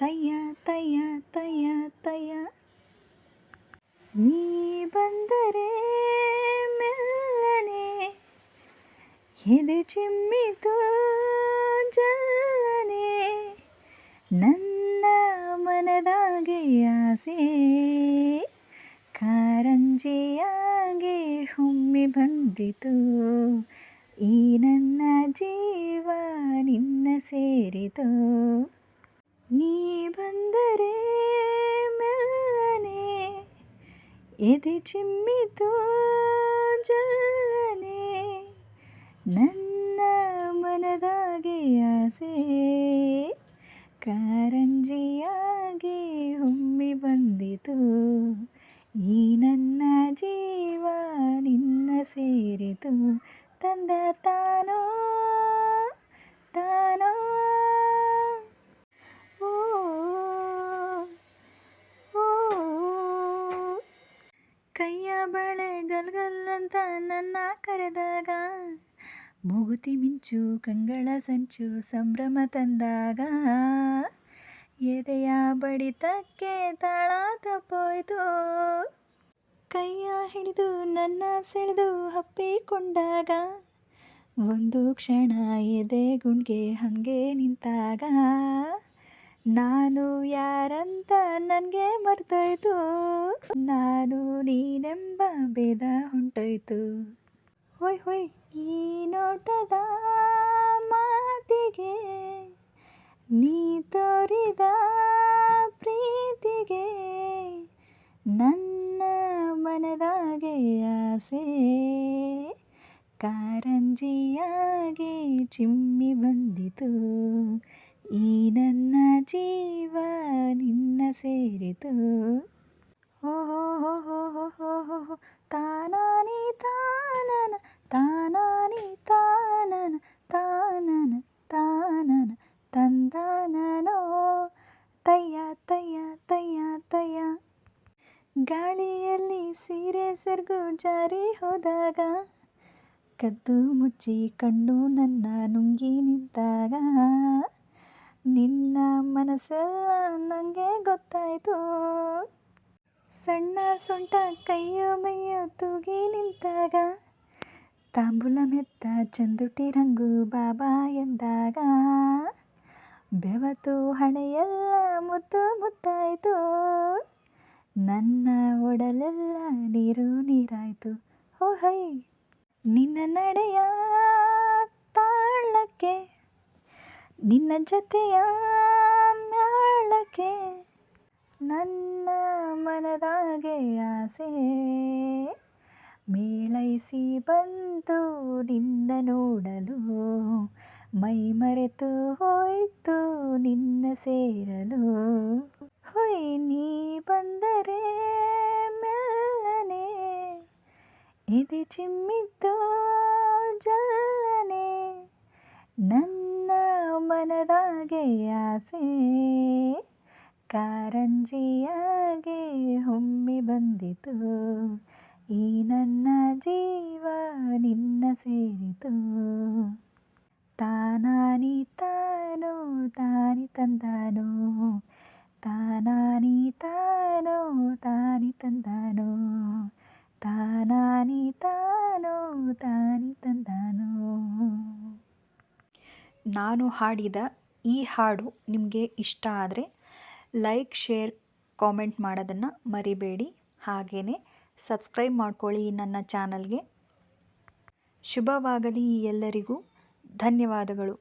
ತಯ್ಯ ತಯ್ಯ ತಯ್ಯ ತಯ್ಯ. ನೀ ಬಂದರೆ ಮೆಲ್ಲನೆ, ಎದೆ ಚಿಮ್ಮಿತು ಜಲ್ಲನೆ. ನನ್ನ ಮನದಾಗೆ ಆಸೆ, ಕಾರಂಜಿಯಾಗೆ ಹೊಮ್ಮಿ ಬಂದಿತು. ಈ ನನ್ನ ಜೀವ ನಿನ್ನ ಸೇರಿತು. ನೀ ಬಂದರೆ ಮೆಲ್ಲನೆ, ಎದೆ ಚಿಮ್ಮಿತು ಜಲ್ಲನೆ. ನನ್ನ ಮನದಾಗೆ ಆಸೆ, ಕಾರಂಜಿಯಾಗಿ ಹೊಮ್ಮಿ ಬಂದಿತು. ಈ ನನ್ನ ಜೀವ ನಿನ್ನ ಸೇರಿತು, ತಂದ ತಾನೋ ಓ ಓ ಕೈಯ ಬಳೆ ಗಲ್ಗಲ್ಲಂತ ನನ್ನ ಕರೆದಾಗ ಮೂಗುತಿ ಮಿಂಚು ಕಂಗಳ ಸಂಚು ಸಂಭ್ರಮ ತಂದಾಗ ಎದೆಯ ಬಡಿತಕ್ಕೆ ತಾಳ ತಪ್ಪೋಯ್ತು ಕೈಯ ಹಿಡಿದು ನನ್ನ ಸೆಳೆದು ಹಪ್ಪಿಕೊಂಡಾಗ ಒಂದು ಕ್ಷಣ ಎದೆ ಗುಂಡ್ಗೆ ಹಾಗೆ ನಿಂತಾಗ ನಾನು ಯಾರಂತ ನನಗೆ ಮರ್ತೋಯ್ತು. ನಾನು ನೀನೆಂಬ ಭೇದ ಹೊಂಟೋಯ್ತು ಹೊಯ್ ಹೊಯ್, ಈ ನೋಟದ ಮಾತಿಗೆ, ನೀ ತೋರಿದ ಪ್ರೀತಿಗೆ, ನನ್ನ ಮನದಾಗೆ ಆಸೆ. ಕಾರಂಜಿಯಾಗಿ ಚಿಮ್ಮಿ ಬಂದಿತು. ಈ ನನ್ನ ಜೀವ ನಿನ್ನ ಸೇರಿತು. ಓಹೋ ಹೋ. ತಾನಾನಿ ತಾನನ ತಾನಾನಿ ತಾನನ ತಾನನ ತಾನನ ತಂದಾನನೋ. ತಯ್ಯ ತಯ್ಯ ತಯ್ಯ ತಯ್ಯ. ಗಾಳಿಯಲ್ಲಿ ಸೀರೆ ಸೆರಗು ಜಾರಿ ಹೋದಾಗ, ಕದ್ದು ಮುಚ್ಚಿ ಕಣ್ಣು ನನ್ನ ನುಂಗಿ ನಿಂತಾಗ ನಿನ್ನ ಮನಸ್ಸೆಲ್ಲ ನನಗೆ ಗೊತ್ತಾಯಿತು. ಸಣ್ಣ ಸೊಂಟ ಕೈಯೋ ಮೈಯೋ ತೂಗಿ ನಿಂತಾಗ, ತಾಂಬೂಲ ಮೆತ್ತ ಚಂದುಟಿ ರಂಗು ಬಾಬಾ ಎಂದಾಗ, ಬೆವತು ಹಣೆಯೆಲ್ಲ ಮುತ್ತು ಮುತ್ತಾಯಿತು. ನನ್ನ ಒಡಲೆಲ್ಲ ನೀರು ನೀರಾಯಿತು. ಓ ಹೈ ನಿನ್ನ ನಡೆಯ ತಾಳಕ್ಕೆ ನಿನ್ನ ಜತೆಯ ಮ್ಯಾಳಕ್ಕೆ ನನ್ನ ಮನದಾಗೆ ಆಸೆ. ಮೇಳೈಸಿ ಬಂತು ನಿನ್ನ ನೋಡಲು, ಮೈ ಮರೆತು ಹೋಯ್ತು ನಿನ್ನ ಸೇರಲು. ಹೊಯ್, ನೀ ಬಂದರೆ ಮೆಲ್ಲನೆ, ಎದೆ ಚಿಮ್ಮಿದ್ದು ಜಲ್ಲನೆ. ನನ್ನ ಮನದಾಗೆ ಆಸೆ ಕಾರಂಜಿಯಾಗೆ ಹೊಮ್ಮಿ ಬಂದಿತು. ಈ ನನ್ನ ಜೀವ ನಿನ್ನ ಸೇರಿತು. ತಾನಾನಿ ತಾನೋ, ತಾನಿ ತಂದಾನೋ. ತಾನಾನಿ ತಾನೋ, ತಾನಿ ತಂದಾನೋ. ತಾನಾನಿ ತಾನೋ, ತಾನಿ ತಂದಾನೋ. ನಾನು ಹಾಡಿದ ಈ ಹಾಡು ನಿಮಗೆ ಇಷ್ಟ ಆದರೆ ಲೈಕ್ ಶೇರ್ ಕಾಮೆಂಟ್ ಮಾಡೋದನ್ನು ಮರಿಬೇಡಿ. ಹಾಗೆಯೇ ಸಬ್ಸ್ಕ್ರೈಬ್ ಮಾಡ್ಕೊಳ್ಳಿ ನನ್ನ ಚಾನಲ್ಗೆ ಶುಭವಾಗಲಿ ಎಲ್ಲರಿಗೂ. ಧನ್ಯವಾದಗಳು.